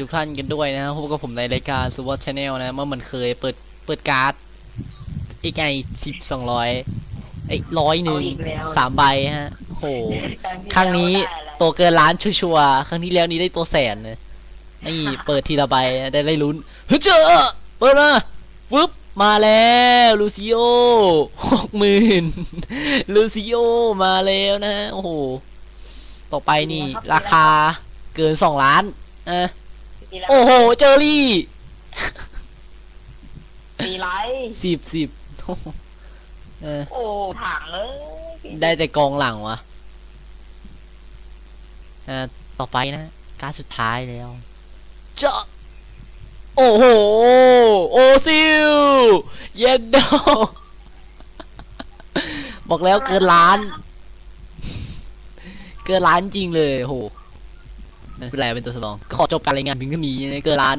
ทุกท่านกันด้วยนะพบกับผมในรายการซูเปอร์ชาแนลนะ เมื่อมันเคยเปิดเปิดการ์ดอีกไงสิบสองร้อยไอ้ร้อยหนึ่งเอาอีกแล้วสามใบฮะโอ้โหครั้งนี้ตัวเกินล้านชัวร์ๆครั้งที่แล้วนี้ได้ตัวแสนเลยนี่เปิดทีละใบได้ได้ลุ้นเฮ้ยเจอเปิดมาปึ๊บมาแล้วลูซิโอหกหมื่นลูซิโอมาแล้วนะฮะโอ้โหต่อไปนี่ ราคาเกินสองล้านอะ โอ้โห เจอรี่สีไลท์สิบสิบโอ้โหเออ โอ้ถังเลยได้แต่กองหลังวะอ่าต่อไปนะ การดสุดท้ายแล้ว เจาะโอ้โห โอซิล เย็นโดบอกแล้วเกินล้าน เกินล้านจริงเลยโอ้โห ไม่เป็นไรเป็นตัวสำรอง ก็ขอจบการรายงานเพียงเท่านี้นะเกินล้าน